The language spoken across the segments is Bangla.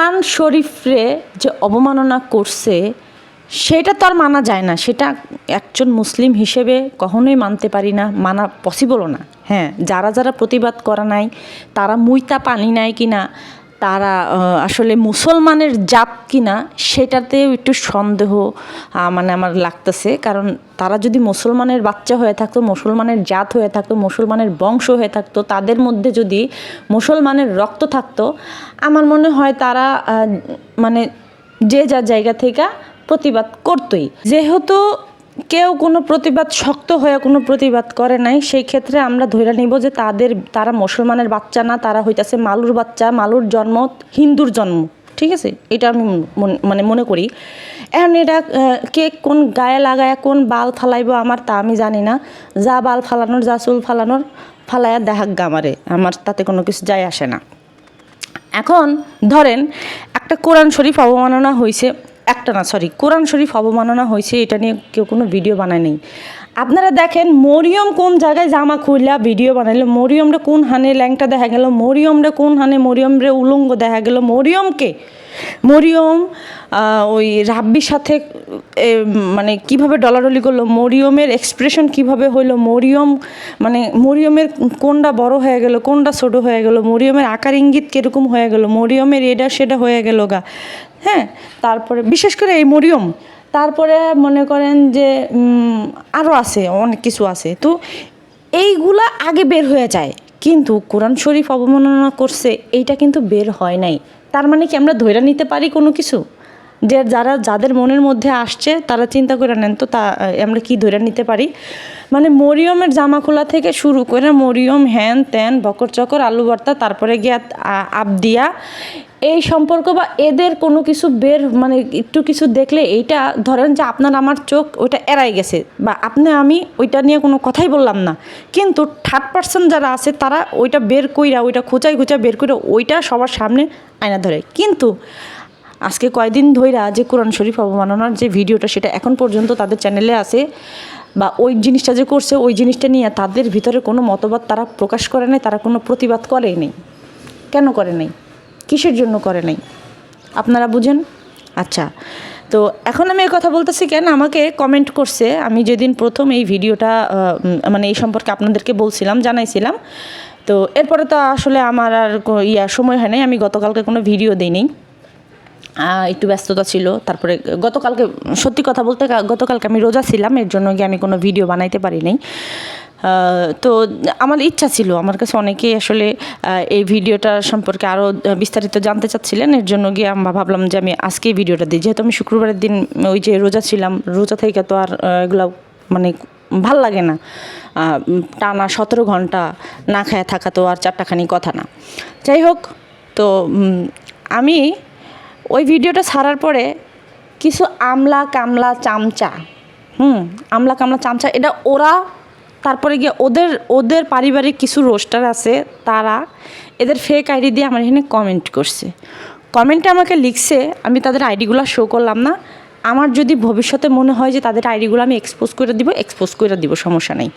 কোরআন শরীফরে যে অবমাননা করছে, সেটা তো আর মানা যায় না। সেটা একজন মুসলিম হিসেবে কখনোই মানতে পারি না, মানা পসিবলও না। হ্যাঁ যারা যারা প্রতিবাদ করা নাই, তারা মুইতা পানি নাই কিনা তারা আসলে মুসলমানের জাত কিনা সেটাতেও একটু সন্দেহ মানে আমার লাগতেছে। কারণ তারা যদি মুসলমানের বাচ্চা হয়ে থাকতো, মুসলমানের জাত হয়ে থাকতো, মুসলমানের বংশ হয়ে থাকতো, তাদের মধ্যে যদি মুসলমানের রক্ত থাকতো, আমার মনে হয় তারা মানে যে যার জায়গা থেকে প্রতিবাদ করতোই। যেহেতু কেউ কোনো প্রতিবাদ, শক্ত হয়ে কোনো প্রতিবাদ করে নাই। সেই ক্ষেত্রে আমরা ধরে নিব যে তাদের, তারা মুসলমানের বাচ্চা না, তারা হইতাছে মালুর বাচ্চা, মালুর জন্ম, হিন্দুর জন্ম। ঠিক আছে? এটা আমি মন- মানে করি। এখন এটা কে কোন গায়ে লাগায় কোন বাল ফালাইব আমার তা আমি জানি না। যা বাল ফালানোর, যা চুল ফালানোর ফালাইয়া দেখাক গামারে আমার। তাতে কোনো কিছু যায় আসে না। এখন ধরেন, একটা কোরআন শরীফ অবমাননা হয়েছে একটা না সরি কোরআন শরীফ অবমাননা হয়েছে এটা নিয়ে কেউ কোনো ভিডিও বানায় নেই। আপনারা দেখেন মরিয়ম কোন জায়গায় জামা খুললা ভিডিও বানাইলো? মরিয়মরে কোন হানে ল্যাংটা দেখা গেল? মরিয়মরে কোন হানে মরিয়মরে উলঙ্গ দেখা গেল? মরিয়মকে মরিয়ম ওই রাব্বির সাথে মানে কীভাবে ডলাডলি করল? মরিয়মের এক্সপ্রেশন কীভাবে হইল? মরিয়ম মানে মরিয়মের কোনটা বড় হয়ে গেল? কোনটা ছোট হয়ে গেল? মরিয়মের আকার ইঙ্গিত কীরকম হয়ে গেল? মরিয়মের এটা সেটা হয়ে গেল গা। হ্যাঁ তারপরে বিশেষ করে এই মরিয়ম তারপরে মনে করেন যে আরও আছে, অনেক কিছু আছে। তো এইগুলা আগে বের হয়ে যায়। কিন্তু কোরআন শরীফ অবমাননা করছে, এইটা কিন্তু বের হয় নাই। তার মানে কি আমরা ধৈর্য নিতে পারি কোনো কিছু? যে যারা, যাদের মনের মধ্যে আসছে, তারা চিন্তা করে নেন, তো তা, আমরা কি ধৈর্য নিতে পারি? মানে মরিয়মের জামা খোলা থেকে শুরু করে মরিয়ম হ্যান ত্যান বকর চকর, আলু ভর্তা, তারপরে গিয়া আবদিয়া। এই সম্পর্ক বা এদের কোনো কিছু বের মানে একটু কিছু দেখলে এইটা ধরেন যে আপনার আমার চোখ ওইটা এড়াই গেছে বা আপনি, আমি ওইটা নিয়ে কোনো কথাই বললাম না। কিন্তু থার্ড পার্সন যারা আছে তারা ওইটা বের কইরা, ওইটা খোঁচাই খোঁচাই বের করে ওইটা সবার সামনে আয়না ধরে। কিন্তু আজকে কয়দিন ধইরা যে কোরআন শরীফ অবমাননার যে ভিডিওটা সেটা এখন পর্যন্ত তাদের চ্যানেলে আছে। বা ওই জিনিসটা যে করছে ওই জিনিসটা নিয়ে তাদের ভিতরে কোনো মতবাদ তারা প্রকাশ করে নাই তারা কোনো প্রতিবাদ করে নেই। কেন করে নাই? কিসের জন্য করে নাই? আপনারা বুঝেন? আচ্ছা তো এখন আমি এই কথা বলতেছি কেন? আমাকে কমেন্ট করছে আমি যেদিন প্রথম এই ভিডিওটা মানে এই সম্পর্কে আপনাদেরকে বলছিলাম জানাইছিলাম। তো এরপরে তো আসলে আমার আর ইয়া সময় হয় নাই আমি গতকালকে কোনো ভিডিও আহ, একটু ব্যস্ততা ছিল। তারপরে গতকালকে, সত্যি কথা বলতে গতকালকে আমি রোজা ছিলাম, এর জন্য গিয়ে আমি কোনো ভিডিও বানাইতে পারি নাই। তো আমার ইচ্ছা ছিল, আমার কাছে অনেকেই আসলে এই ভিডিওটা সম্পর্কে আরও বিস্তারিত জানতে চাচ্ছিলেন, এর জন্য গিয়ে আমরা ভাবলাম যে আমি আজকেই ভিডিওটা দিই। যেহেতু আমি শুক্রবারের দিন ওই যে রোজা ছিলাম, রোজা থেকে তো আর এগুলো মানে ভালো লাগে না। টানা সতেরো ঘণ্টা না খায় থাকা তো আর চারটাখানি কথা না। যাই হোক, তো আমি ওই ভিডিওটা ছাড়ার পরে কিছু আমলা কামলা চামচা, হুম, আমলা কামলা চামচা, এটা ওরা তারপরে গিয়ে ওদের ওদের পারিবারিক কিছু রোস্টার আছে, তারা এদের ফেক আইডি দিয়ে আমার এখানে কমেন্ট করছে। কমেন্টে আমাকে লিখছে, আমি তাদের আইডিগুলো শো করলাম না। আমার যদি ভবিষ্যতে মনে হয় যে তাদের আইডিগুলো আমি এক্সপোজ করে দিব এক্সপোজ করে দিব, সমস্যা নেই।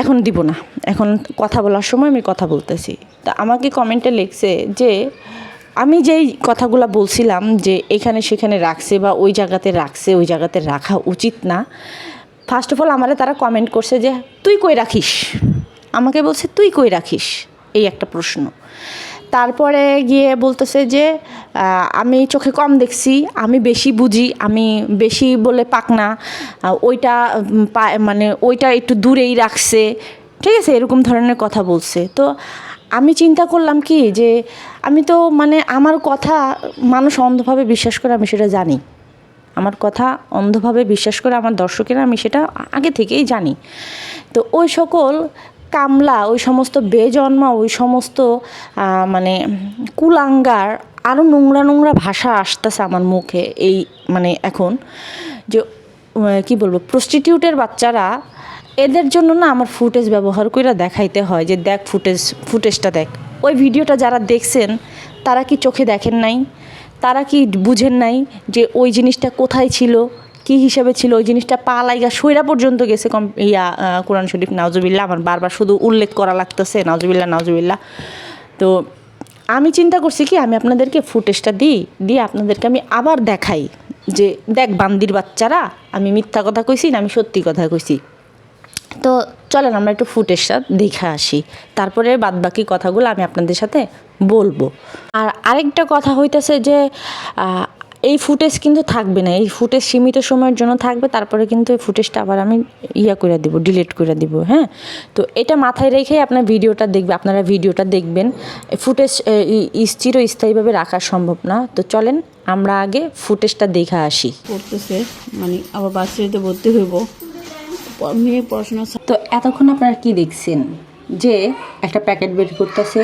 এখন দিব না। এখন কথা বলার সময় আমি কথা বলতেছি। তা আমাকে কমেন্টে লিখছে যে আমি যেই কথাগুলো বলছিলাম যে এখানে সেখানে রাখছে বা ওই জায়গাতে রাখছে, ওই জায়গাতে রাখা উচিত না ফার্স্ট অফ অল আমারে তারা কমেন্ট করছে যে, তুই কই রাখিস? আমাকে বলছে, তুই কই রাখিস? এই একটা প্রশ্ন। তারপরে গিয়ে বলতেছে যে আমি চোখে কম দেখছি, আমি বেশি বুঝি, আমি বেশি বলে পাক না ওইটা মানে ওইটা একটু দূরেই রাখছে। ঠিক আছে, এরকম ধরনের কথা বলছে। তো আমি চিন্তা করলাম কি যে আমি তো মানে আমার কথা মানুষ অন্ধভাবে বিশ্বাস করে আমি সেটা জানি। আমার কথা অন্ধভাবে বিশ্বাস করে আমার দর্শকেরা আমি সেটা আগে থেকেই জানি। তো ওই সকল কামলা, ওই সমস্ত বেজন্মা, ওই সমস্ত মানে কুলাঙ্গার আরও নোংরা নোংরা ভাষা আসতেছে আমার মুখে এই মানে এখন যে কি বলব প্রস্টিটিউটের বাচ্চারা এদের জন্য না আমার ফুটেজ ব্যবহার করে দেখাইতে হয় যে দেখ ফুটেজ ফুটেজটা দেখ। ওই ভিডিওটা যারা দেখছেন, তারা কি চোখে দেখেন নাই? তারা কি বুঝেন নাই যে ওই জিনিসটা কোথায় ছিল? কি হিসাবে ছিল? ওই জিনিসটা পা লাইগা সইরা পর্যন্ত গেছে কম ইয়া কোরআন শরীফ নাওজুবিল্লা আমার বারবার শুধু উল্লেখ করা লাগতেছে নাওজুবিল্লা নাওজুবিল্লা তো আমি চিন্তা করছি কি, আমি আপনাদেরকে ফুটেজটা দিই, দিয়ে আপনাদেরকে আমি আবার দেখাই যে, দেখ বান্দির বাচ্চারা, আমি মিথ্যা কথা কইছি না, আমি সত্যি কথা কইছি। তো চলেন আমরা একটু ফুটেজটা দেখে আসি। তারপরে বাদবাকি কথাগুলো আমি আপনাদের সাথে বলব। আর আরেকটা কথা হইতেছে যে এই ফুটেজ কিন্তু থাকবে না। এই ফুটেজ সীমিত সময়ের জন্য থাকবে, তারপরে কিন্তু এই ফুটেজটা আবার আমি ইয়া করে দিব ডিলিট করে দিব হ্যাঁ? তো এটা মাথায় রেখেই আপনার ভিডিওটা দেখবে, আপনারা ভিডিওটা দেখবেন। ফুটেজ চিরস্থায়ীভাবে রাখা সম্ভব না। তো চলেন আমরা আগে ফুটেজটা দেখে আসি। পড়তেছে মানে আবার বাচ্চাদের ভর্তি হইব। মেয়ে পড়াশোনা তো এতক্ষণ আপনারা কি দেখছেন? যে একটা প্যাকেট বের করতেছে,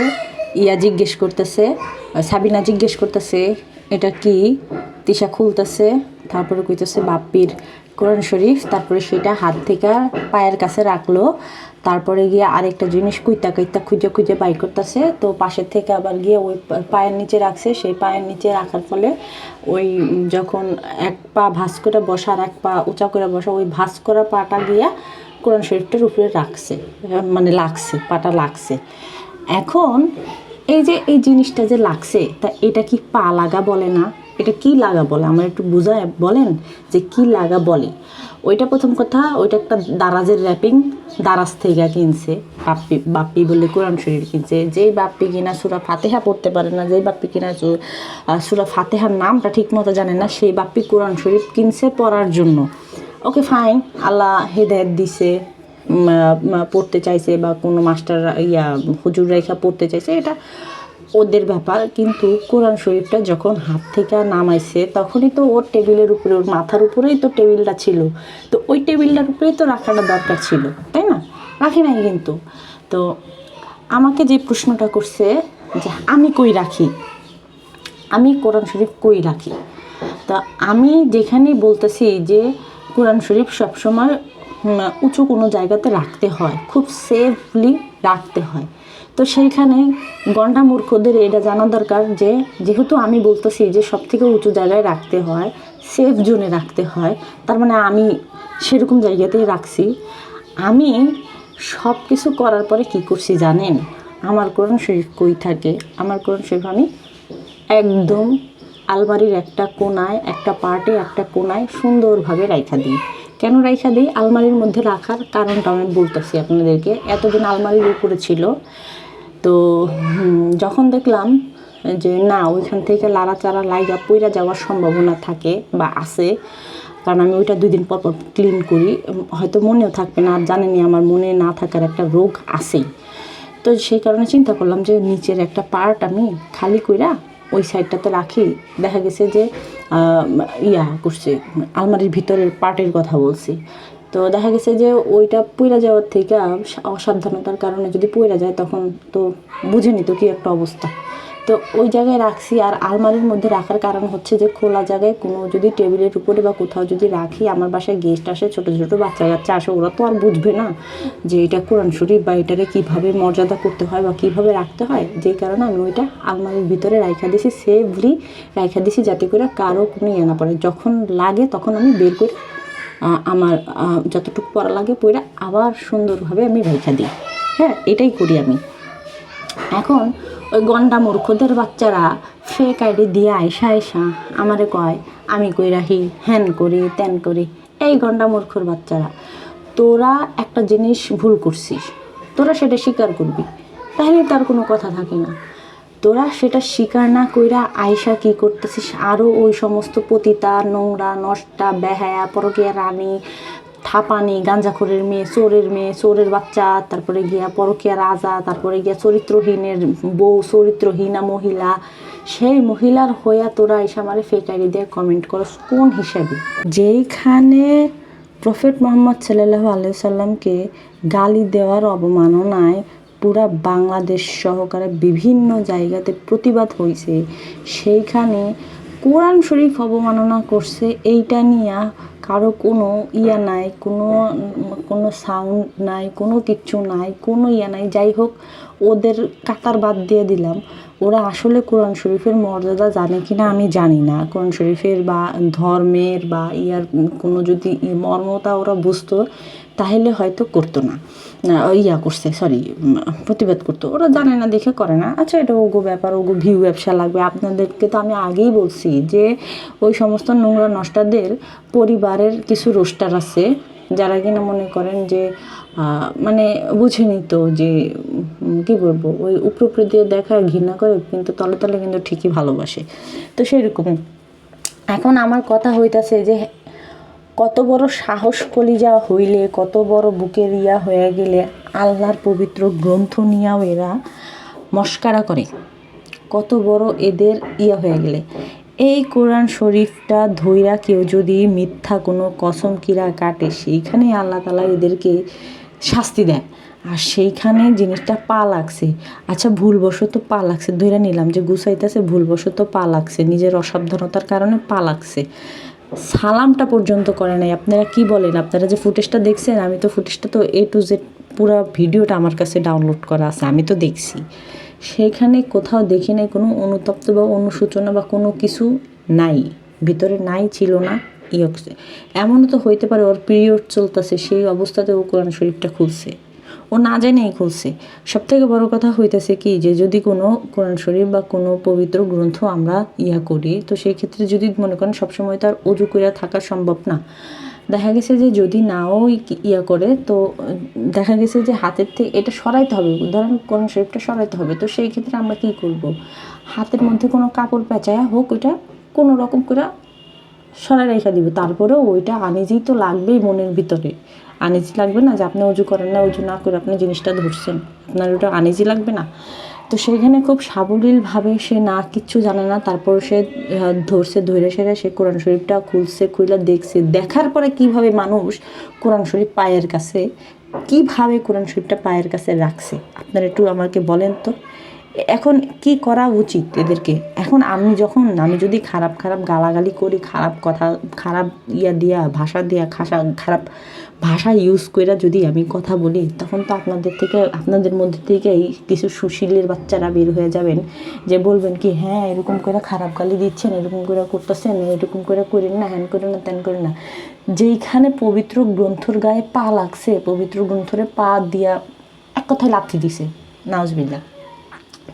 ইয়া জিজ্ঞেস করতেছে, সাবিনা জিজ্ঞেস করতেছে, এটা কি? তিশা খুলতেছে, তারপরে কইতেছে বাপ্পির কোরআন শরীফ, তারপরে সেটা হাত থেকে পায়ের কাছে রাখল। তারপরে গিয়ে আরেকটা জিনিস কুইতা কুইতা খুঁজে খুঁজে বাই করতেছে। তো পাশের থেকে আবার গিয়ে ওই পায়ের নিচে রাখছে। সেই পায়ের নিচে রাখার ফলে ওই যখন এক পা ভাস করে বসা আর এক পা উঁচা করে বসা, ওই ভাস করা পাটা গিয়া কোরআন শরীফটার উপরে রাখছে মানে লাগছে, পাটা লাগছে। এখন এই যে এই জিনিসটা যে লাগছে, তা এটা কি পা লাগা বলে না? এটা কি লাগা বলে? আমার একটু বুঝায় বলেন যে কি লাগা বলে। ওইটা প্রথম কথা, ওইটা একটা দারাজের র্যাপিং দারাজ থেকে কিনছে, বাপ্পি বাপ্পি বলে কোরআন শরীফ কিনছে। যেই বাপ্পি কিনা সুরা ফাতেহা পড়তে পারে না, যেই বাপ্পি কিনা সুরা ফাতেহার নামটা ঠিক মতো জানে না, সেই বাপ্পি কোরআন শরীফ কিনছে পড়ার জন্য। ওকে ফাইন আল্লাহ হেদায়ত দিছে পড়তে চাইছে বা কোনো মাস্টার, ইয়া, হুজুর রেখা পড়তে চাইছে, এটা ওদের ব্যাপার, কিন্তু কোরআন শরীফটা যখন হাত থেকে নামাইছে, তখনই তো ওর টেবিলের উপরে, ওর মাথার উপরেই তো টেবিলটা ছিল। তো ওই টেবিলটার উপরেই তো রাখাটা দরকার ছিল, তাই না? রাখি নাই কিন্তু। তো আমাকে যে প্রশ্নটা করছে যে, আমি কই রাখি? আমি কোরআন শরীফ কই রাখি? তা আমি যেখানেই বলতেছি যে, কোরআন শরীফ সবসময় উঁচু কোনো জায়গাতে রাখতে হয়, খুব সেফলি রাখতে হয়। তো সেইখানে গন্ডা মূর্খদের এটা জানা দরকার যে, যেহেতু আমি বলতেছি যে সব থেকে উঁচু জায়গায় রাখতে হয় সেফ জোনে রাখতে হয়, তার মানে আমি সেরকম জায়গাতেই রাখছি। আমি সব কিছু করার পরে কি করছি জানেন? আমার কোরআন শরীফ কই থাকে? আমার কোরআন শরীফ আমি একদম আলমারির একটা কোনায়, একটা পার্টে, একটা কোনায় সুন্দরভাবে রাইখা দিই। কেন রাইখা দিই? আলমারির মধ্যে রাখার কারণটা আমি বলতেছি আপনাদেরকে। এতদিন আলমারির উপরে ছিল তো যখন দেখলাম যে না, ওইখান থেকে লাড়াচাড়া, লাইগা পইরা যাওয়ার সম্ভাবনা থাকে বা আছে, কারণ আমি ওইটা দুই দিন পর পর ক্লিন করি হয়তো মনেও থাকবে না, আর জানেনি আমার মনে না থাকার একটা রোগ আছেই। তো সেই কারণে চিন্তা করলাম যে নিচের একটা পার্ট আমি খালি কইরা ওই সাইডটাতে রাখি। দেখা গেছে যে ইয়া করছে, আলমারির ভিতরের পার্টের কথা বলছি। তো দেখা গেছে যে ওইটা পইরা যাওয়ার থেকে অসাবধানতার কারণে যদি পইরা যায়, তখন তো বুঝেনি তো কি একটা অবস্থা। তো ওই জায়গায় রাখছি, আর আলমারির মধ্যে রাখার কারণ হচ্ছে যে খোলা জায়গায় কোনো যদি টেবিলের উপরে বা কোথাও যদি রাখি, আমার বাসায় গেস্ট আসে, ছোটো ছোটো বাচ্চা কাচ্চা আসে, ওরা তো আর বুঝবে না যে এটা কোরআন শরীফ বা এটারে কীভাবে মর্যাদা করতে হয় বা কীভাবে রাখতে হয়। যেই কারণে আমি ওইটা আলমারির ভিতরে রাইখা দিছি সেফলি রাইখা দিছি যাতে করে কারও কোনো ইয়ে না পড়ে। যখন লাগে, তখন আমি বের করে আমার যতটুকু পড়া লাগে পড়ে আবার সুন্দরভাবে আমি রেখা দিই। হ্যাঁ এটাই করি আমি। এখন ওই গন্ডা মূর্খদের বাচ্চারা ফেক আইডি দিয়ে আয়সা আয়সা আমারে কয়, আমি কই রাখি? হ্যান করি ত্যান করি। এই গন্ডা মূর্খর বাচ্চারা, তোরা একটা জিনিস ভুল করছিস, তোরা সেটা স্বীকার করবি। তাহলে তার কোনো কথা থাকে না। তোরা সেটা স্বীকার না কইরা আয়সা কি করতেছিস? আরও ওই সমস্ত পতিতা, নোংরা, নষ্টা, বেহায়া, পরকিয়া রানী, থাপানি, গাঞ্জাখোরের মেয়ে, চোরের মেয়ে, চোরের বাচ্চা, তারপরে গিয়া পরকিয়া রাজা, তারপরে গিয়া চরিত্রহীনের বউ, চরিত্রহীনা মহিলা। সেই মহিলার হইয়া তোরা এসে আমার ফেক আইডি দিয়ে কমেন্ট করস, কোন হিসাবে? যেইখানে প্রফেট মোহাম্মদ সাল্লাহ আলিয়া সাল্লামকে গালি দেওয়ার অবমাননায় পুরা বাংলাদেশ সহকারে বিভিন্ন জায়গাতে প্রতিবাদ হয়েছে সেইখানে কোরআন শরীফ অবমাননা করছে, এইটা নিয়ে কারও কোনো ইয়া নাই, কোনো কোনো সাউন্ড নাই, কোনো কিচ্ছু নাই, কোনো ইয়া নাই। যাই হোক, ওদের কাতার বাদ দিয়ে দিলাম। ওরা আসলে কোরআন শরীফের মর্যাদা জানে কি না আমি জানি না। কোরআন শরীফের বা ধর্মের বা ইয়ার কোনো যদি মর্মতা ওরা বুঝতো, তাহলে হয়তো করতো না। ইয়া করছে সরি প্রতিবাদ করতো। ওরা জানে না, দেখে করে না। আচ্ছা এটা ওগো ব্যাপার, ওগো ভিউ ব্যবসা লাগবে। আপনাদেরকে তো আমি আগেই বলছি যে, ওই সমস্ত নোংরা নষ্টাদের পরিবারের কিছু রোস্টার আছে, যারা কিনা মনে করেন যে মানে বুঝে নিত যে কি বলব, ওই উপরে দিয়ে দেখা, ঘৃণা করে, কিন্তু তলে তলে কিন্তু ঠিকই ভালোবাসে। তো সেরকম এখন আমার কথা হইতাছে যে কত বড় সাহস কলিজা হইলে, কত বড় বুকের ইয়া হয়ে গেলে আল্লাহর পবিত্র গ্রন্থ নিয়েও এরা মস্কারা করে। কত বড় এদের ইয়া হয়ে গেলে। এই কোরআন শরীফটা ধইরা কেউ যদি মিথ্যা কোনো কসম কিরা কাটে, সেইখানে আল্লাহ তালা এদেরকে শাস্তি দেয় আর সেইখানে জিনিসটা পা লাগছে। আচ্ছা ভুলবশত পা লাগছে, ধইরা নিলাম যে গুছাইতেছে, ভুলবশত পা লাগছে, নিজের অসাবধানতার কারণে পা লাগছে। সালামটা পর্যন্ত করে নাই। আপনারা কি বলেন? আপনারা যে ফুটেজটা দেখছেন, আমি তো ফুটেজটা তো এ টু জেড পুরো ভিডিওটা আমার কাছে ডাউনলোড করা আছে, আমি তো দেখছি। সেইখানে কোথাও দেখি নাই কোনো অনুতপ্ত বা অনুসূচনা বা কোনো কিছু নাই। ভিতরে নাই, ছিল না ইয়ে এমনও তো হইতে পারে ওর পিরিয়ড চলতেছে, সেই অবস্থাতে ও কোরআন শরীফটা খুলছে। ও না জানেই খুলছে। সব থেকে বড় কথা হইতেছে কি যে, যদি কোনো কোরআন শরীফ বা কোনো পবিত্র গ্রন্থ আমরা ইয়া করি, তো সেই ক্ষেত্রে যদি মনে করেন সবসময় তার অজু করে থাকা সম্ভব না। দেখা গেছে যে, যদি নাও ইয়া করে, তো দেখা গেছে যে, হাতের থেকে এটা সরাইতে হবে। ধরেন কোরআন শরীফটা সরাইতে হবে, তো সেই ক্ষেত্রে আমরা কি করব? হাতের মধ্যে কোনো কাপড় পেঁচায়া হোক, ওইটা কোনো রকম করে সরাই রেখে দিব। তারপরেও ওইটা আনিজি তো লাগবেই মনের ভিতরে। আনিজি লাগবে না যে আপনি উজু করেন না, উজু না করে আপনি জিনিসটা ধরছেন। আপনার ওটা আনিজি লাগবে না। তো সেখানে খুব সাবলীলভাবে সে না কিচ্ছু জানে না, তারপর সে ধরছে ধরে সেরে সে কোরআন শরীফটা খুলছে খুলে দেখছে। দেখার পরে কীভাবে মানুষ কোরআন শরীফ পায়ের কাছে, কীভাবে কোরআন শরীফটা পায়ের কাছে রাখছে? আপনারা একটু আমাকে বলেন তো। এখন কি করা উচিত এদেরকে? এখন আমি যখন, আমি যদি খারাপ খারাপ গালাগালি করি, খারাপ কথা, খারাপ ইয়া দিয়া, ভাষা দিয়া, খাসা, খারাপ ভাষা ইউজ করে যদি আমি কথা বলি, তখন তো আপনাদের থেকে, আপনাদের মধ্যে থেকেই কিছু সুশীলের বাচ্চারা বের হয়ে যাবেন, যে বলবেন কি হ্যাঁ এরকম করে খারাপ গালি দিচ্ছেন, এরকম করে করতেছেন, এরকম করে করেন না, হ্যান করেন না, ত্যান করেন না। যেইখানে পবিত্র গ্রন্থর গায়ে পা লাগছে, পবিত্র গ্রন্থরে পা দিয়া এক কথায় লাথি দিছে নাউজবিল্লা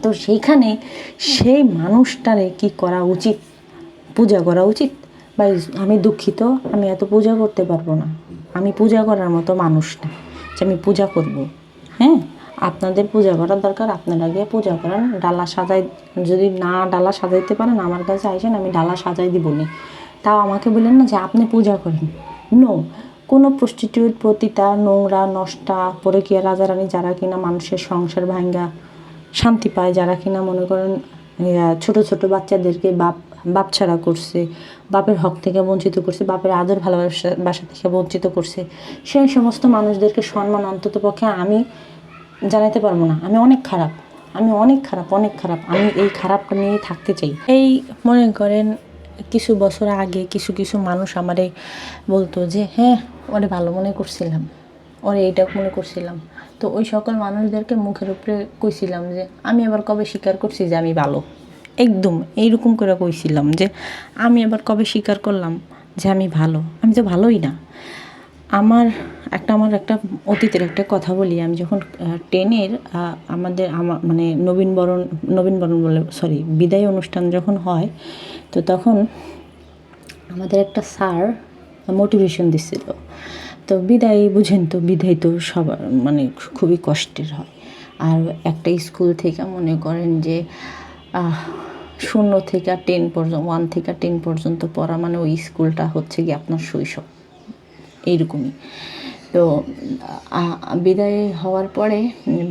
তো সেইখানে সেই মানুষটারে কি করা উচিত? পূজা করা উচিত? বা আমি দুঃখিত, আমি এত পূজা করতে পারব না। আমি পূজা করার মতো মানুষ না, যে আমি পূজা করব। হ্যাঁ? আপনাদের পূজা করার দরকার, আপনারা গিয়ে পূজা করেন। ডালা সাজাই, যদি না ডালা সাজাইতে পারেন, আমার কাছে আইসেন, আমি ডালা সাজাই দিবনি। তাও আমাকে বললেন না যে, আপনি পূজা করেন। নো কোনো প্রস্টিটিউট পতিতা, নোংরা, নষ্টা, পরে কি রাজা রানী যারা কিনা মানুষের সংসার ভাঙ্গা শান্তি পায় যারা কিনা মনে করেন ছোট ছোট বাচ্চাদেরকে বাপ বাপ ছাড়া করছে, বাপের হক থেকে বঞ্চিত করছে, বাপের আদর ভালোবাসা, বাসা থেকে বঞ্চিত করছে। সেই সমস্ত মানুষদেরকে সম্মান অন্তত পক্ষে আমি জানাতে পারব না। আমি অনেক খারাপ, আমি অনেক খারাপ অনেক খারাপ। আমি এই খারাপটা নিয়ে থাকতে চাই। এই মনে করেন, কিছু বছর আগে কিছু কিছু মানুষ আমারে বলতো যে হ্যাঁ ওরে ভালো মনে করছিলাম। ওরে এইটা মনে করছিলাম। তো ওই সকল মানুষদেরকে মুখের উপরে কইছিলাম যে, আমি আবার কবে স্বীকার করছি যে আমি ভালো? একদম এইরকম করে কইছিলাম যে, আমি আবার কবে স্বীকার করলাম যে আমি ভালো? আমি তো ভালোই না। আমার একটা আমার একটা অতীতের একটা কথা বলি। আমি যখন টেনের আমাদের আমার মানে নবীনবরণ নবীনবরণ বলে সরি বিদায় অনুষ্ঠান যখন হয়, তো তখন আমাদের একটা স্যার মোটিভেশন দিছিল। তো বিদায়, বুঝেন তো, বিদায় তো সবার মানে খুবই কষ্টের হয়। আর একটা স্কুল থেকে মনে করেন যে শূন্য থেকে টেন পর্যন্ত, ওয়ান থেকে টেন পর্যন্ত পড়া মানে ওই স্কুলটা হচ্ছে কি আপনার শৈশব। এইরকমই। তো বিদায় হওয়ার পরে,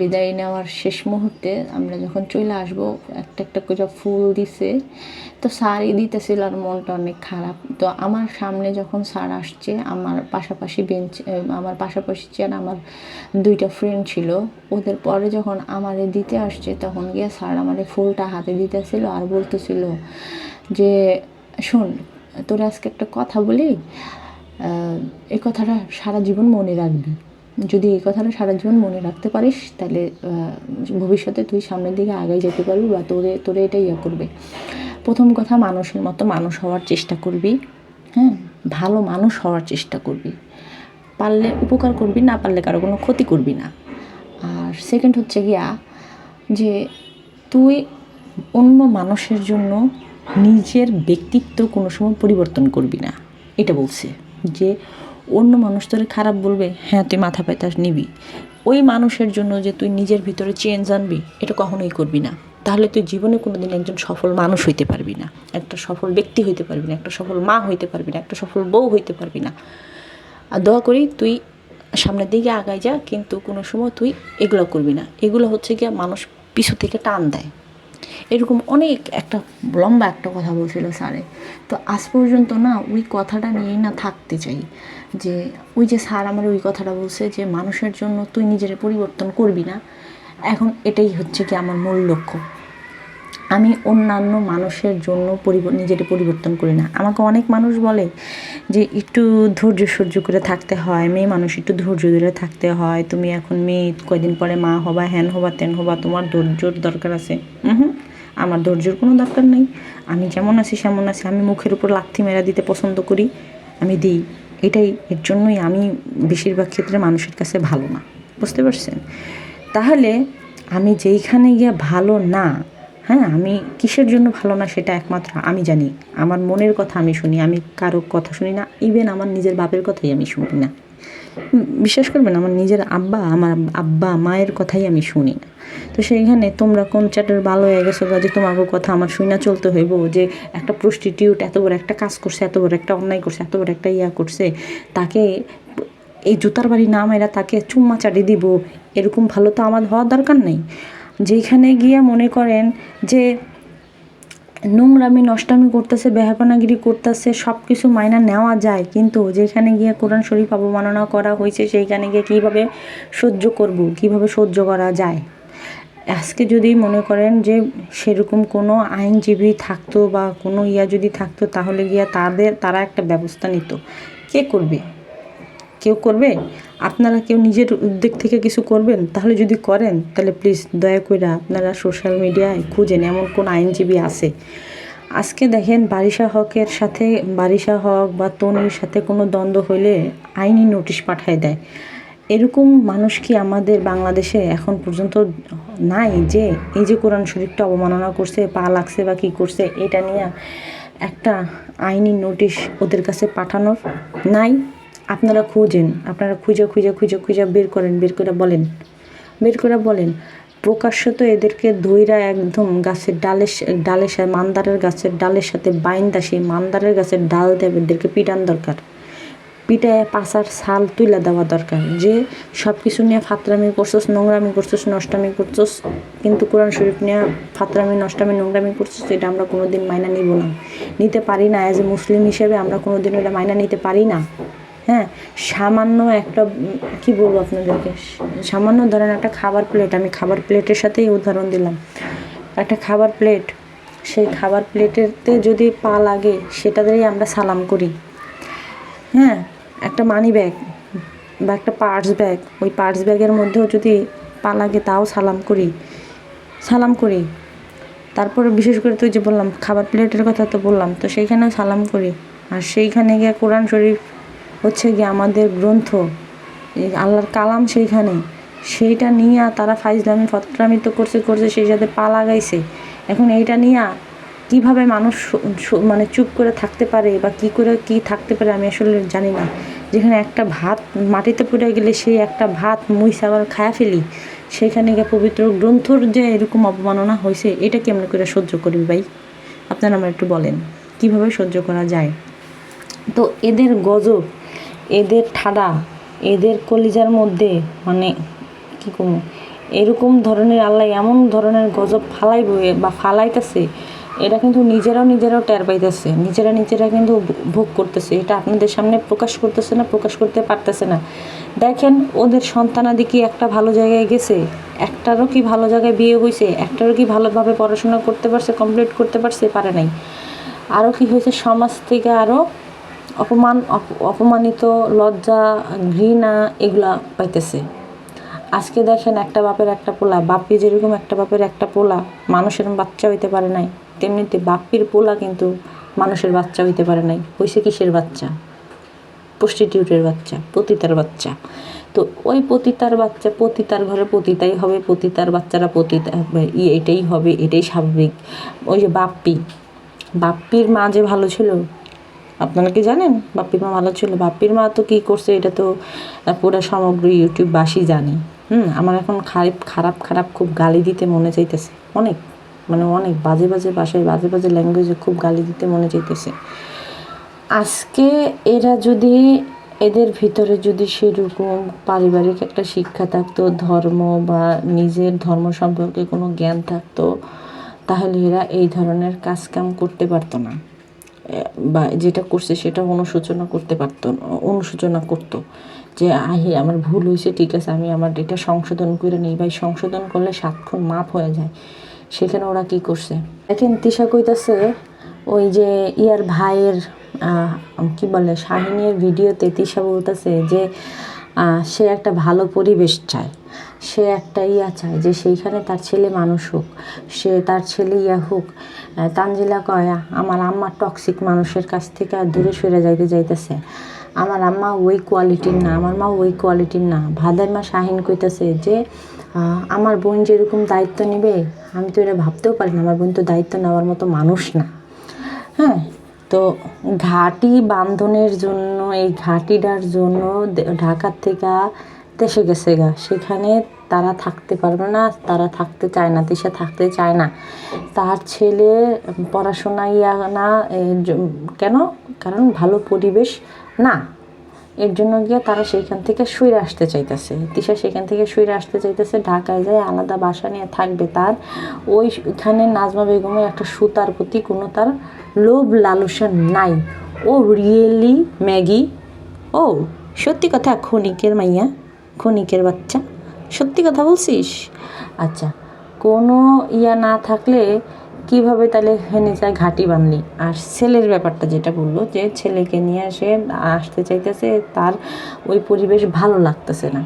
বিদায় নেওয়ার শেষ মুহূর্তে আমরা যখন চলে আসব, একটা একটা করে ফুল দিছে। তো স্যারই দিতেছিল আর মনটা অনেক খারাপ। তো আমার সামনে যখন স্যার আসছে, আমার পাশাপাশি বেঞ্চ আমার পাশাপাশি চেয়ার আমার দুইটা ফ্রেন্ড ছিল। ওদের পরে যখন আমারে দিতে আসছে, তখন গিয়ে স্যার আমারে ফুলটা হাতে দিতেছিল আর বলতেছিল যে, শোন, তোর আজকে একটা কথা বলি এই কথাটা সারা জীবন মনে রাখবি। যদি এই কথাটা সারা জীবন মনে রাখতে পারিস, তাহলে ভবিষ্যতে তুই সামনের দিকে আগাই যেতে পারবি বা তোরে তোরে এটা ইয়ে করবে। প্রথম কথা, মানুষের মতো মানুষ হওয়ার চেষ্টা করবি। হ্যাঁ ভালো মানুষ হওয়ার চেষ্টা করবি। পারলে উপকার করবি, না পারলে কারও কোনো ক্ষতি করবি না। আর সেকেন্ড হচ্ছে গিয়া যে, তুই অন্য মানুষের জন্য নিজের ব্যক্তিত্ব কোনো সময় পরিবর্তন করবি না। এটা বলছে। যে অন্য মানুষ তোরে খারাপ বলবে হ্যাঁ তুই মাথা পাইতাস, নিবি। ওই মানুষের জন্য যে তুই নিজের ভিতরে চেঞ্জ আনবি, এটা কখনোই করবি না। তাহলে তুই জীবনে কোনোদিন একজন সফল মানুষ হইতে পারবি না। একটা সফল ব্যক্তি হইতে পারবি না, একটা সফল মা হইতে পারবি না, একটা সফল বউ হইতে পারবি না। আর দোয়া করি তুই সামনের দিকে আগাই যা, কিন্তু কোনো সময় তুই এগুলো করবি না। এগুলো হচ্ছে গিয়ে মানুষ পিছু থেকে টান দেয়। এরকম অনেক একটা লম্বা একটা কথা বলছিল স্যারে। তো আজ পর্যন্ত না ওই কথাটা নিয়েই না থাকতে চাই। যে ওই যে স্যার আমার ওই কথাটা বলছে যে, মানুষের জন্য তুই নিজের পরিবর্তন করবি না। এখন এটাই হচ্ছে কি আমার মূল লক্ষ্য। আমি অন্যান্য মানুষের জন্য নিজেকে পরিবর্তন করি না। আমাকে অনেক মানুষ বলে যে, একটু ধৈর্য সহ্য করে থাকতে হয়। মেয়ে মানুষ, একটু ধৈর্য ধরে থাকতে হয়। তুমি এখন মেয়ে, কয়দিন পরে মা হবা, হ্যান হবা তেন হবা, তোমার ধৈর্যর দরকার আছে। হুম আমার ধৈর্যর কোনো দরকার নেই। আমি যেমন আছি, সেমন আছি। আমি মুখের উপর লাথি মেরা দিতে পছন্দ করি, আমি দিই। এটাই, এর জন্যই আমি বেশিরভাগ ক্ষেত্রে মানুষের কাছে ভালো না। বুঝতে পারছেন? তাহলে আমি যেইখানে গিয়ে ভালো না হ্যাঁ আমি কিসের জন্য ভালো না সেটা একমাত্র আমি জানি। আমার মনের কথা আমি শুনি, আমি কারও কথা শুনি না। ইভেন আমার নিজের বাপের কথাই আমি শুনি না। বিশ্বাস করবেন, আমার নিজের আব্বা, আমার আব্বা মায়ের কথাই আমি শুনি না। তো সেইখানে তোমরা কোন চ্যাটের ভালো হয়ে গেছো যে তোমার কথা আমার শুই না চলতে হইব, যে একটা প্রস্টিটিউট এত বড় একটা কাজ করছে, এত বড় একটা অন্যায় করছে, এত বড় একটা ইয়া করছে, তাকে এই জুতার বাড়ি না মেরা তাকে চুম্মা চাটি দিব, এরকম ভালো তো আমার হওয়ার দরকার নেই। যেখানে গিয়ে মনে করেন যে নোংরামি, নষ্টামি করতেছে বেহাপানাগিরি করতেছে সব কিছু মাইনা নেওয়া যায়। কিন্তু যেখানে গিয়ে কোরআন শরীফ অবমাননা করা হয়েছে, সেইখানে গিয়ে কীভাবে সহ্য করব? কীভাবে সহ্য করা যায়? আজকে যদি মনে করেন যে সেরকম কোনো আইনজীবী থাকতো বা কোনো ইয়া যদি থাকতো, তাহলে গিয়া তাদের, তারা একটা ব্যবস্থা নিত। কে করবে? কেউ করবে? আপনারা কেউ নিজের উদ্যোগ থেকে কিছু করবেন? তাহলে যদি করেন, তাহলে প্লিজ দয়া করে আপনারা সোশ্যাল মিডিয়ায় খুঁজেন, এমন কোন আইনজীবী আছে। আজকে দেখেন বারিশা হকের সাথে, বারিশা হক বা তনির সাথে কোনো দ্বন্দ্ব হইলে আইনি নোটিশ পাঠায় দেয়। এরকম মানুষ কি আমাদের বাংলাদেশে এখন পর্যন্ত নাই যে এই যে কোরআন শরীফটা অবমাননা করছে, পা লাগছে বা কী করছে, এটা নিয়ে একটা আইনি নোটিশ ওদের কাছে পাঠানোর নাই? আপনারা খুঁজেন, আপনারা খুঁজে খুঁজে খুঁজে খুঁজে বের করেন, বের করে বলেন। বের করে বলেন, প্রকাশ্য তো এদেরকে ধইরা একদম গাছের ডালের ডালের সাথে, মান্দারের গাছের ডালের সাথে বাইন্দা, সেই মান্দারের গাছের ডাল দেবে, এদেরকে পিটান দরকার। পিটায় পাশার ছাল তুলে দেওয়া দরকার, যে সব কিছু নিয়ে ফাতরামি করছোস, নোংরামি করছোস, নষ্টামি করছোস, কিন্তু কোরআন শরীফ নিয়ে ফাতরামি, নষ্টামি, নোংরামি করছোস, এটা আমরা কোনোদিন মাইনা নিব না। নিতে পারি না অ্যাজ এ মুসলিম হিসেবে আমরা কোনোদিন এটা মাইনা নিতে পারি না। হ্যাঁ সামান্য একটা, কি বলব আপনাদেরকে? সামান্য ধরেন একটা খাবার প্লেট আমি খাবার প্লেটের সাথেই উদাহরণ দিলাম। একটা খাবার প্লেট সেই খাবার প্লেটেতে যদি পা লাগে সেটাতেই আমরা সালাম করি। হ্যাঁ একটা মানি ব্যাগ বা একটা পার্স ব্যাগ ওই পার্স ব্যাগের মধ্যেও যদি পা লাগে, তাও সালাম করি। সালাম করি। তারপরে বিশেষ করে তুই যে বললাম, খাবার প্লেটের কথা তো বললাম, তো সেইখানেও সালাম করি। আর সেইখানে গিয়ে কোরআন শরীফ হচ্ছে গিয়ে আমাদের গ্রন্থ আল্লাহর কালাম সেইখানে। সেইটা নিয়ে তারা ফাইজলামি ফতরামি তো করছে করছে, সেই সাথে পা লাগাইছে। এখন এইটা নিয়ে কীভাবে মানুষ মানে চুপ করে থাকতে পারে বা কি করে কি থাকতে পারে আমি আসলে জানি না। যেখানে একটা ভাত মাটিতে পড়ে গেলে সেই একটা ভাত মুই আবার খায়া ফেলি সেখানে গিয়ে পবিত্র গ্রন্থর যে এরকম অবমাননা হয়েছে এটা কেমন করে সহ্য করবি ভাই? আপনারা আমার একটু বলেন, কীভাবে সহ্য করা যায়? তো এদের গজব এদের ঠাডা, এদের কলিজার মধ্যে মানে কি কম, এরকম ধরনের আল্লাহ এমন ধরনের গজব ফালাইব বা ফালাইতেছে, এটা কিন্তু নিজেরাও নিজেরাও টের পাইতেছে, নিজেরা নিজেরা কিন্তু ভোগ করতেছে, এটা আপনাদের সামনে প্রকাশ করতেছে না, প্রকাশ করতে পারতেছে না। দেখেন, ওদের সন্তানাদি কি একটা ভালো জায়গায় গেছে? একটারও কি ভালো জায়গায় বিয়ে হয়েছে একটারও কি ভালোভাবে পড়াশোনা করতে পারছে কমপ্লিট করতে পারছে? পারে নাই। আরও কি হয়েছে সমাজ থেকে আরও অপমান, অপ- অপমানিত, লজ্জা, ঘৃণা এগুলা পাইতেছে। আজকে দেখেন একটা বাপের একটা পোলা বাপি যেরকম একটা বাপের একটা পোলা, মানুষের বাচ্চা হইতে পারে নাই, তেমনিতে বাপির পোলা কিন্তু মানুষের বাচ্চা হইতে পারে নাই। হইছে কিসের বাচ্চা? প্রস্টিটিউটের বাচ্চা, পতিতার বাচ্চা। তো তো ওই পতিতার বাচ্চা পতিতার ঘরে পতিতাই হবে, পতিতার বাচ্চারা পতিতা ইয়ে এটাই হবে, এটাই স্বাভাবিক। ওই যে বাপ্পি, বাপ্পির মা যে ভালো ছিল আপনারা কি জানেন? বাপ্পির মা ভালো ছিল। বাপ্পির মা তো কী করছে? এটা তো পুরো সমগ্র ইউটিউববাসী জানে। হুম? আমার এখন খারাপ খারাপ খারাপ খুব গালি দিতে মনে চাইতেছে। অনেক। মানে অনেক। বাজে বাজে ভাষায়, বাজে বাজে ল্যাঙ্গুয়েজে খুব গালি দিতে মনে চাইতেছে। আজকে এরা যদি, এদের ভিতরে যদি সেরকম পারিবারিক একটা শিক্ষা থাকতো, ধর্ম বা নিজের ধর্ম সম্পর্কে কোনো জ্ঞান থাকতো, তাহলে এরা এই ধরনের কাজ কাম করতে পারতো না। বা যেটা করছে সেটা অনুশোচনা করতে পারতো, অনুশোচনা করতো যে, আহি, আমার ভুল হয়েছে, ঠিক আছে, আমি আমার এটা সংশোধন করে নিই। ভাই, সংশোধন করলে সাতক্ষণ মাপ হয়ে যায়। সেখানে ওরা কি করছে? দেখেন, তিশা কইতাছে, ওই যে, ইয়ার ভাইয়ের কি বলে, শাহিনের ভিডিওতে তিশা বলতেছে যে সে একটা ভালো পরিবেশ চায়। সে একটা ইয়া চায় যে সেইখানে তার ছেলে মানুষ হোক, সে তার ছেলে ইয়া হোক। তানজিলা কয়, আমার আম্মা টক্সিক মানুষের কাছ থেকে আর দূরে সরে যাইতে যাইতেছে। আমার আম্মা ওই কোয়ালিটির না, আমার মা ওই কোয়ালিটির না। ভাদাই মা শাহিন কইতাছে যে আমার বোন যেরকম দায়িত্ব নেবে, আমি তো এটা ভাবতেও পারি না, আমার বোন তো দায়িত্ব নেওয়ার মতো মানুষ না। হ্যাঁ তো ঘাটি বান্ধনের জন্য, এই ঘাটিটার জন্য ঢাকার থেকে দেশে গেছে গা। সেখানে তারা থাকতে পারবে না, তারা থাকতে চায় না, দেশে থাকতে চায় না। তার ছেলে পড়াশোনা ইয়া না কেন? কারণ ভালো পরিবেশ না। এর জন্য গিয়ে তারা সেইখান থেকে শুয়ে আসতে চাইতেছে। তিশা সেখান থেকে শুয়ে আসতে চাইতেছে, ঢাকায় যায় আলাদা বাসা নিয়ে থাকবে তার। ওইখানে নাজমা বেগমের একটা সুতার প্রতি কোনো তার লোভ লালসা নাই। ও রিয়েলি ম্যাগি। ও, সত্যি কথা, ক্ষণিকের মাইয়া। ক্ষণিকের বাচ্চা। সত্যি কথা বলছিস? আচ্ছা কোনো ইয়া না থাকলে কীভাবে তাহলে হেনে যায় ঘাটি বানলি? আর ছেলের ব্যাপারটা যেটা বলল যে, ছেলেকে নিয়ে আসে আসতে চাইতেছে, তার ওই পরিবেশ ভালো লাগতেছে না।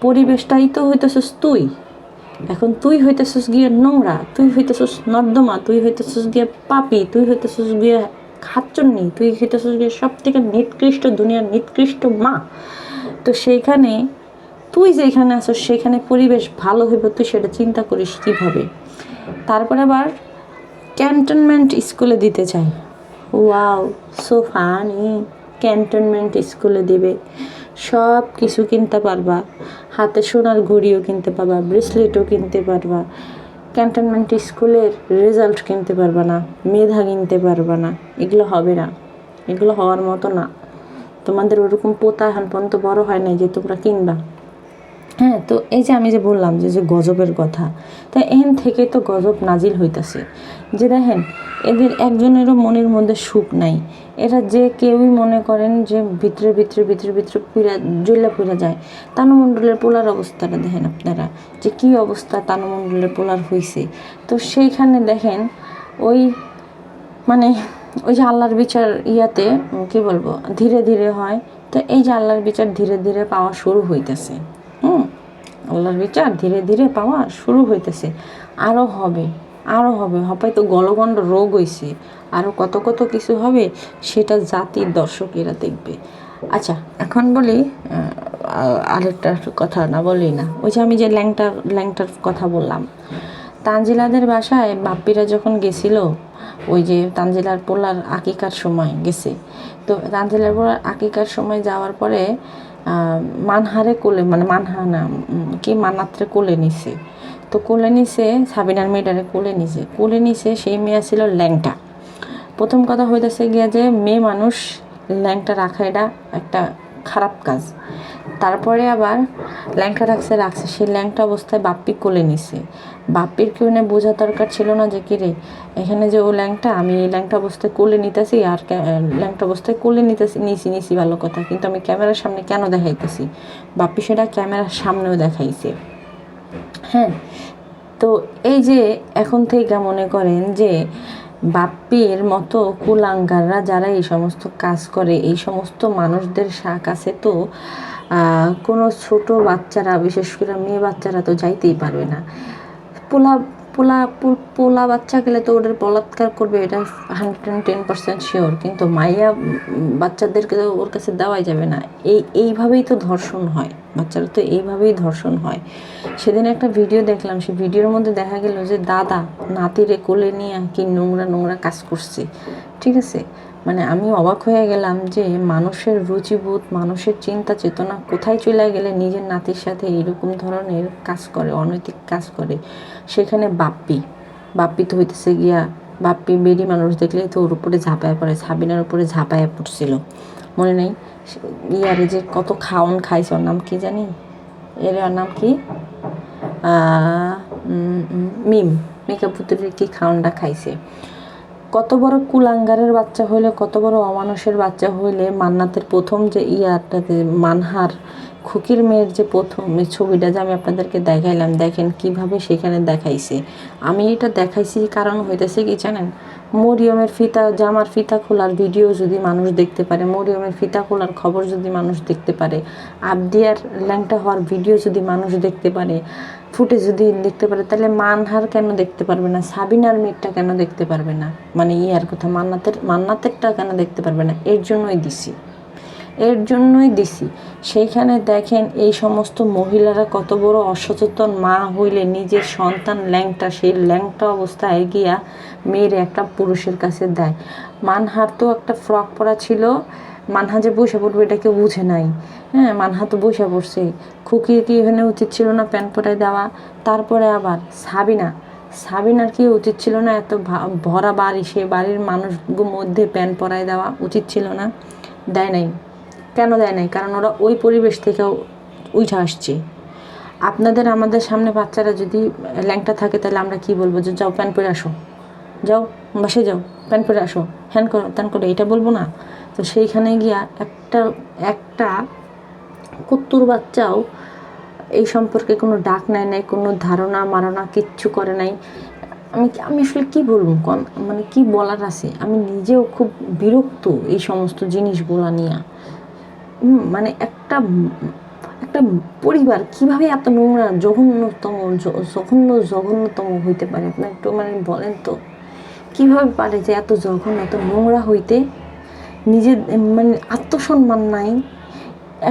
পরিবেশটাই তো হইতেছিস তুই। এখন তুই হইতেছিস গিয়ে নোংরা, তুই হইতেছিস নর্দমা, তুই হইতেছিস গিয়ে পাপি, তুই হইতেছিস গিয়ে খাচ্চন্নি তুই হইতেছিস গিয়ে সব থেকে নিকৃষ্ট দুনিয়ার নিকৃষ্ট মা। তো সেইখানে তুই যেখানে আছো, সেখানে পরিবেশ ভালো হইব, তুই সেটা চিন্তা করিস কীভাবে। তারপরে আবার ক্যান্টনমেন্ট স্কুলে দিতে চাই। ওয়াও সো ফানি ক্যান্টনমেন্ট স্কুলে দেবে। সব কিছু কিনতে পারবা। হাতে সোনার ঘড়িও কিনতে পারবা ব্রেসলেটও কিনতে পারবা। ক্যান্টনমেন্ট স্কুলের রেজাল্ট কিনতে পারবা না, মেধা কিনতে পারবা না। এগুলো হবে না। এগুলো হওয়ার মতো না। তোমাদের ওরকম পোতা এখন পর্যন্ত বড় হয় নাই যে তোমরা কিনবা। হ্যাঁ তো এই যে আমি যে বললাম যে যে গজবের কথা, তা এখান থেকে তো গজব নাজিল হইতাছে। যে দেখেন, এদের একজনেরও মনের মধ্যে সুখ নাই। এরা যে কেউই মনে করেন যে ভিতরে ভিতরে ভিতরে ভিতরে পুরা জ্বলে পুরা যায়। তানুমণ্ডলের পোলার অবস্থাটা দেখেন আপনারা, যে কী অবস্থা তানুমণ্ডলের পোলার হয়েছে তো সেইখানে দেখেন, ওই মানে ওই যে আল্লাহর বিচার ইয়াতে কি বলব, ধীরে ধীরে হয়। তো এই যে আল্লাহর বিচার ধীরে ধীরে পাওয়া শুরু হইতেছে। হুম, আল্লাহর বিচার ধীরে ধীরে পাওয়া শুরু হইতেছে। আরও হবে আরও হবে। হয়তো গলগণ্ড রোগ হইছে। আরও কত কত কিছু হবে, সেটা জাতির দর্শকেরা দেখবে। আচ্ছা এখন বলি আরেকটা কথা না বলি না। ওই যে আমি যে ল্যাংটার ল্যাংটার কথা বললাম। তানজিলাদের বাসায় বাপ্পিরা যখন গেছিল, ওই যে তানজিলার পোলার আকিকার সময় গেছে। তো তানজিলার পোলার আকিকার সময় যাওয়ার পরে মানহারে কোলে মানে মানহা না কি মানাত্রে কোলে নিছে। তো কোলে নিছে, সাবিনার মেয়েটারে কোলে নিছে। কোলে নিছে, সেই মেয়ে ছিল ল্যাংটা। প্রথম কথা হইতেছে গিয়া যে, মেয়ে মানুষ ল্যাংটা রাখা এটা একটা খারাপ কাজ। তারপরে আবার ল্যাংটা রাখছে রাখছে। সেই ল্যাংটা অবস্থায় বাপ্পি কোলে নিছে। বাপ্পির কেউ না বোঝা দরকার ছিল না যে কিরে এখানে যে ও ল্যাংটা, আমি এই ল্যাংটা অবস্থায় কোলে নিতেছি আর ল্যাংটা অবস্থায় কোলে নিতেছি, নিছি নিছি ভালো কথা। কিন্তু আমি ক্যামেরার সামনে কেন দেখাইতেছি? বাপ্পি সেটা ক্যামেরার সামনেও দেখাইছে। হ্যাঁ তো এই যে এখন থেকে মনে করেন যে বাপ্পির মতো কুলাঙ্গাররা যারা এই সমস্ত কাজ করে, এই সমস্ত মানুষদের শাক আছে তো কোনো ছোট বাচ্চারা, বিশেষ করে মেয়ে বাচ্চারা তো যাইতেই পারবে না। পোলা পোলা পোলা বাচ্চা গেলে তো ওদের বলাৎকার করবে, এটা হান্ড্রেড টেন পার্সেন্ট শিওর কিন্তু মাইয়া বাচ্চাদেরকে তো ওর কাছে দেওয়াই যাবে না। এই, এইভাবেই তো ধর্ষণ হয়, বাচ্চারা তো এইভাবেই ধর্ষণ হয়। সেদিন একটা ভিডিও দেখলাম, সেই ভিডিওর মধ্যে দেখা গেল যে দাদা নাতিরে কোলে নিয়ে কি নোংরা নোংরা কাজ করছে, ঠিক আছে? মানে আমি অবাক হয়ে গেলাম যে মানুষের রুচিবোধ, মানুষের চিন্তা চেতনা কোথায় চলে গেলে নিজের নাতির সাথে এরকম ধরনের কাজ করে, অনৈতিক কাজ করে? সেখানে বাপ্পি বাপ্পি তো হইতেছে গিয়া, বাপ্পি বেরি মানুষ দেখলে তো ওর উপরে ঝাঁপায় পড়ে, সাবিনার উপরে ঝাঁপায় পড়ছিল। মনে নেই? ইয়ারে যে কত খাওন খাইছে, ওর নাম কি জানি? এর নাম কি? মিম, মেকআপ কি খাওয়ানটা খাইছে? কত বড় কুলাঙ্গারের বাচ্চা হইলে, কত বড় অমানুষের বাচ্চা হইলে মান্নাতের প্রথম যে ইয়াটাতে মানহার খুকির মেয়ের যে প্রথম ছবিটা যে আমি আপনাদেরকে দেখাইলাম, দেখেন কীভাবে সেখানে দেখাইছে। আমি এটা দেখাইছি কারণ হইতেছে কি জানেন? মরিয়মের ফিতা, জামার ফিতা খোলার ভিডিও যদি মানুষ দেখতে পারে, মরিয়মের ফিতা খোলার খবর যদি মানুষ দেখতে পারে, আবদিয়ার ল্যাংটা হওয়ার ভিডিও যদি মানুষ দেখতে পারে ফুটে যদি দেখতে পারে, তাহলে মানহার কেন দেখতে পারবে না? সাবিনার মেয়েরটা কেন দেখতে পারবে না? মানে ইয়ার কথা, মান্নাতের, মান্নাতেরটা কেন দেখতে পারবে না? এর জন্যই দিছি। এর জন্যই দিছি। সেইখানে দেখেন এই সমস্ত মহিলারা কত বড় অসচেতন মা হইলে নিজের সন্তান ল্যাংটা, সেই ল্যাংটা অবস্থায় গিয়া মেয়ের একটা পুরুষের কাছে দেয়। মানহার তো একটা ফ্রক পরা ছিল মানহা যে বসে পড়বে, এটা কেউ বুঝে নাই। হ্যাঁ মানহা তো বসে পড়ছে। খুকির কি এখানে উচিত ছিল না প্যান্ট পরায় দেওয়া? তারপরে আবার সাবিনা। সাবিনার কি উচিত ছিল না এত ভরা বাড়ি, সে বাড়ির মানুষগুলোর মধ্যে প্যান্ট পরায় দেওয়া উচিত ছিল না? দেয় নাই। কেন দেয় নাই? কারণ ওরা ওই পরিবেশ থেকে উঠে আসছে। আপনাদের আমাদের সামনে বাচ্চারা যদি ল্যাংটা থাকে, তাহলে আমরা কি বলব? যে যাও প্যান্ট পরে আসো। যাও বাসে যাও প্যান্ট পরে আসো। হ্যান করো ত্যান করো। এটা বলব না। তো সেইখানে গিয়া একটা একটা কুত্তুর বাচ্চাও এই সম্পর্কে কোনো ডাক নেয় নাই, কোনো ধারণা মারণা কিচ্ছু করে নাই। আমি আমি আসলে কী বলব কন মানে কি বলার আছে? আমি নিজেও খুব বিরক্ত এই সমস্ত জিনিসগুলো নিয়ে। মানে একটা একটা পরিবার কীভাবে এত নোংরা, জঘন্যতম, জঘন্য, জঘন্যতম হইতে পারে? আপনার একটু মানে বলেন তো। কীভাবে পারে যে এত জঘন্য এত নোংরা হইতে নিজের মানে আত্মসম্মান নাই।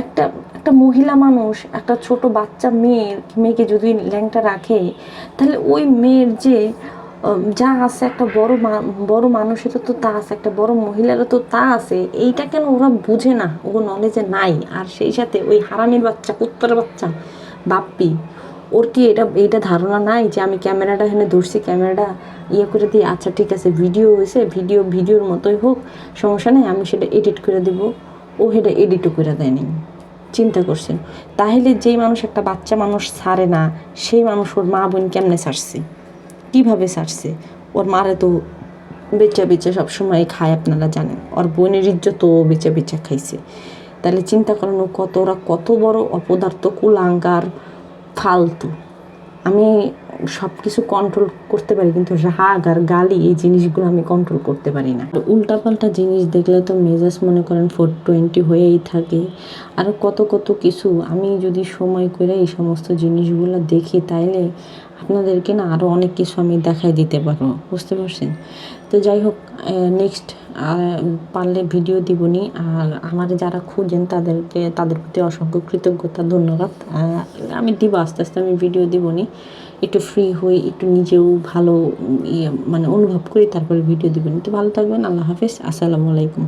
একটা একটা মহিলা মানুষ, একটা ছোট বাচ্চা মেয়ের, মেয়েকে যদি ল্যাংটা রাখে, তাহলে ওই মেয়ের যে যা আছে একটা বড় বড় মানুষেরও তো তা আছে, একটা বড় মহিলারও তো তা আছে, এইটা কেন ওরা বুঝে না? ও নলেজে নাই। আর সেই সাথে ওই হারামির বাচ্চা, কুত্তার বাচ্চা, বাপ্পি। ওর কি এটা এটা ধারণা নাই যে আমি ক্যামেরাটা এখানে ধরছি? ক্যামেরাটা ইয়ে করে দিই আচ্ছা ঠিক আছে ভিডিও হয়েছে ভিডিও ভিডিওর মতোই হোক, সমস্যা নেই, আমি সেটা এডিট করে দেব। ও সেটা এডিটও করে দেয়নি। চিন্তা করছেন তাহলে যেই মানুষ একটা বাচ্চা মানুষ ছাড়ে না, সেই মানুষ ওর মা বোন কেমনে ছাড়ছে? কীভাবে ছাড়ছে? ওর মারে তো বেচা বেচা সবসময় খায়, আপনারা জানেন। ওর বোনের ইজ্জত ও বেচা বেচা খাইছে। তাহলে চিন্তা করেন কত, ওরা কত বড় অপদার্থ, কুলাঙ্গার ফালতু। আমি সব কিছু কন্ট্রোল করতে পারি, কিন্তু রাগ আর গালি এই জিনিসগুলো আমি কন্ট্রোল করতে পারি না। উল্টাপাল্টা জিনিস দেখলে তো মেজাজ মনে করেন ফোর টোয়েন্টি হয়েই থাকে। আর কত কত কিছু। আমি যদি সময় করে এই সমস্ত জিনিসগুলো দেখি, তাইলে আপনাদেরকে না আরও অনেক কিছু আমি দেখাই দিতে পারব। বুঝতে পারছেন? তো যাই হোক নেক্সট পারলে ভিডিও দিবনি। আর আমার যারা খুঁজেন, তাদেরকে, তাদের প্রতি অসংখ্য কৃতজ্ঞতা, ধন্যবাদ। আমি দিব আস্তে আস্তে, আমি ভিডিও দিবনি। একটু ফ্রি হই, একটু নিজেও ভালো ইয়ে মানে অনুভব করি, তারপরে ভিডিও দিবেন। তো ভালো থাকবেন, আল্লাহ হাফিজ। আসসালামু আলাইকুম।